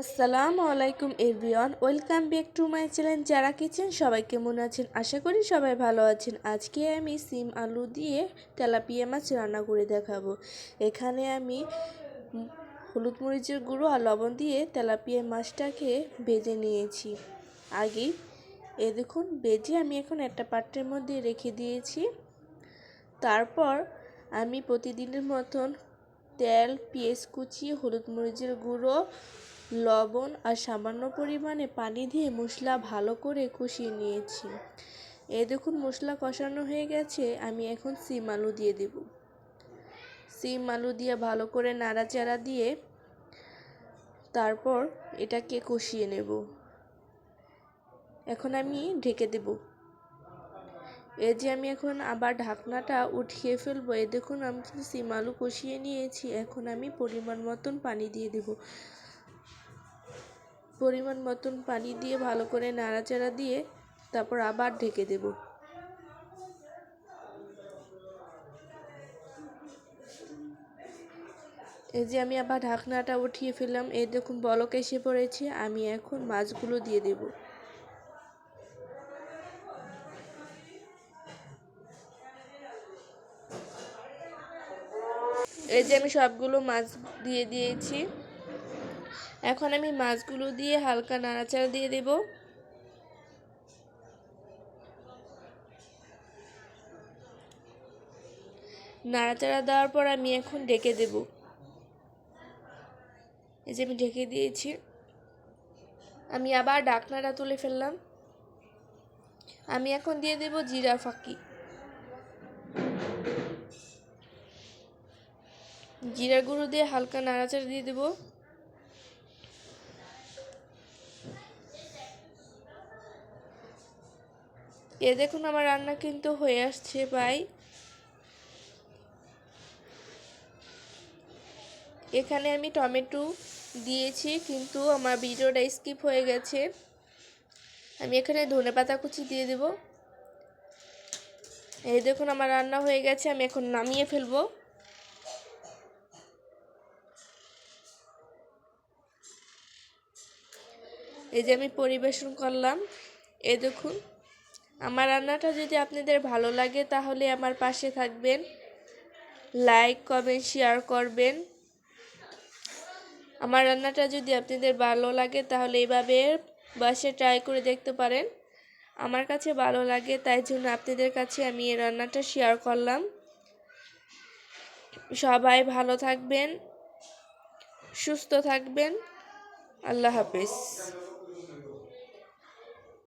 আসসালামু আলাইকুম everyone, welcome back to my channel যারা কিচেন সবাই কেমন আছেন? আশা করি সবাই ভালো আছেন। আজকে আমি সিম আলু দিয়ে তেলাপিয়া মাছ রান্না করে দেখাবো। এখানে আমি হলুদ মরিচের গুঁড়ো আর লবণ দিয়ে তেলাপিয়া মাছটাকে ভেজে নিয়েছি। আগেই এ দেখুন, ভেজে আমি এখন একটা পাত্রের মধ্যে রেখে দিয়েছি। তারপর আমি প্রতিদিনের মতন তেল, পেঁয়াজ কুচি, হলুদ মরিচের গুঁড়ো লবণ আর সামান্য পরিমাণে পানি দিয়ে মশলা ভালো করে কষিয়ে নিয়েছি। এ দেখুন মশলা কষানো হয়ে গেছে, আমি এখন সিম আলু দিয়ে দেব। সিম আলু দিয়ে ভালো করে নাড়াচাড়া দিয়ে তারপর এটাকে কষিয়ে নেব। এখন আমি ঢেকে দেব। এই যে আমি এখন আবার ঢাকনাটা উঠিয়ে ফেলব, এ দেখুন আমি কিন্তু সিম আলু কষিয়ে নিয়েছি, এখন আমি পরিমাণ মতন পানি দিয়ে দেব। পরিমাণ মতন পানি দিয়ে ভালো করে নাড়াচাড়া দিয়ে তারপর আবার ঢেকে দেব। এই যে আমি আবার ঢাকনাটা উঠিয়ে ফেললাম, এই দেখুন বলক এসে পড়েছে, আমি এখন মাছগুলো দিয়ে দেব। এই যে আমি সবগুলো মাছ দিয়ে দিয়েছি। এখন আমি মাছগুলো দিয়ে হালকা নাড়াচাড়া দিয়ে দেব। নাড়াচাড়া দেওয়ার পর আমি এখন ডেকে দেব। এই যে আমি ঢেকে দিয়েছি। আমি আবার ডাকনাটা তুলে ফেললাম। আমি এখন দিয়ে দেব জিরা ফাঁকি। জিরা গুঁড়ো দিয়ে হালকা নাড়াচাড়া দিয়ে দেবো। এ দেখুন আমার রান্না কিন্তু হয়ে আসছে, ভাই। এখানে আমি টমেটো দিয়েছি, কিন্তু আমার ভিডিওটা স্কিপ হয়ে গেছে। আমি এখানে ধনে পাতা কুচি দিয়ে দেব। এই দেখুন আমার রান্না হয়ে গেছে, আমি এখন নামিয়ে ফেলব। এই যে আমি পরিবেশন করলাম, এই দেখুন। আমার রান্নাটা যদি আপনাদের ভালো লাগে তাহলে আমার পাশে থাকবেন। লাইক কমেন্ট শেয়ার করবেন। আমার রান্নাটা যদি আপনাদের ভালো লাগে তাহলে এইভাবে বাসে ট্রাই করে দেখতে পারেন। আমার কাছে ভালো লাগে তাই জন্য আপনাদের কাছে আমি এই রান্নাটা শেয়ার করলাম। সবাই ভালো থাকবেন, সুস্থ থাকবেন। আল্লাহ হাফেজ।